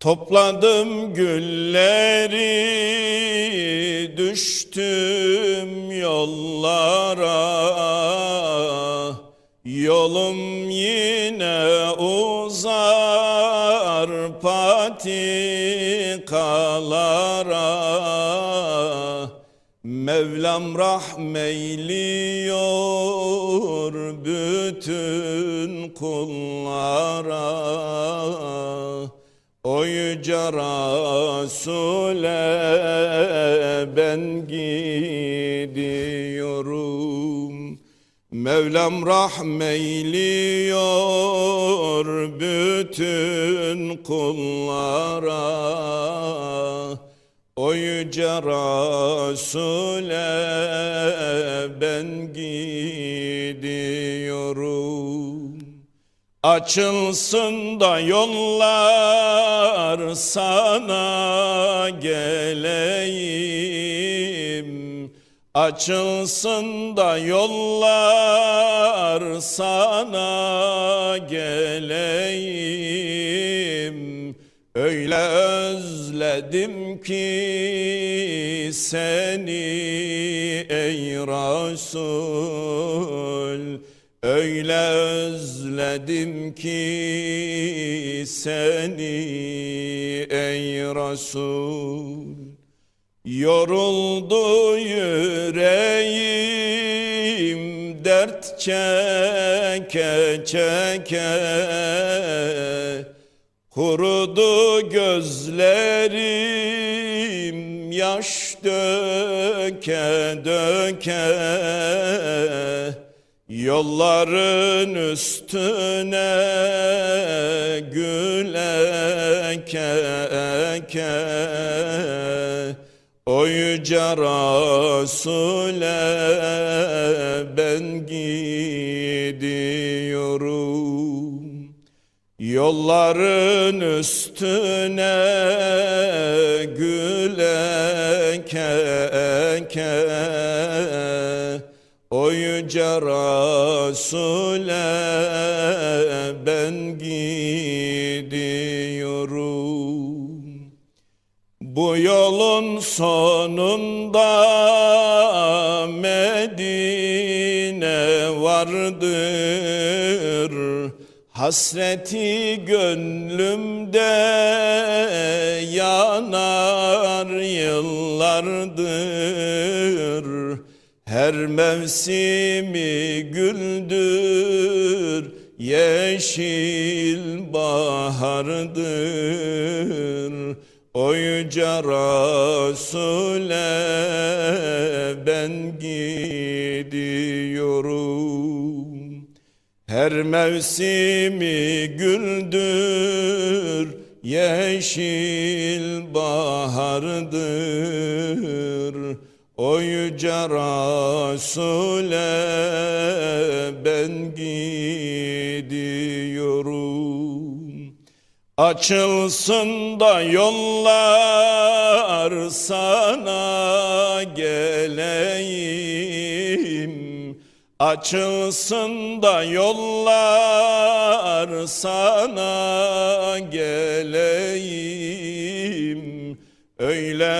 Topladım gülleri düştüm yollara. Yolum yine uzar patikalara. Mevlam rahmeyliyor bütün kullara O yüce ben gidiyorum. Mevlam rahmeyliyor bütün kullara. O yüce ben gidiyorum Açılsın da yollar sana geleyim. Açılsın da yollar sana geleyim. Öyle özledim ki seni ey Resul Öyle özledim ki seni ey Resul. Yoruldu yüreğim dert çeke çeke. Kurudu gözlerim yaş döke döke Yolların üstüne gül eke eke O yüce Resul'e ben gidiyorum. Yolların üstüne gül eke eke O yüce Resul'e ben gidiyorum. Bu yolun sonunda Medine vardır. Hasreti gönlümde yanar yıllardır Her mevsimi güldür yeşil bahardır O yüce Resul'e ben gidiyorum her mevsimi güldür, yeşil bahardır. O yüce Resul'e ben gidiyorum. Açılsın da yollar sana geleyim. Açılsın da yollar sana geleyim Öyle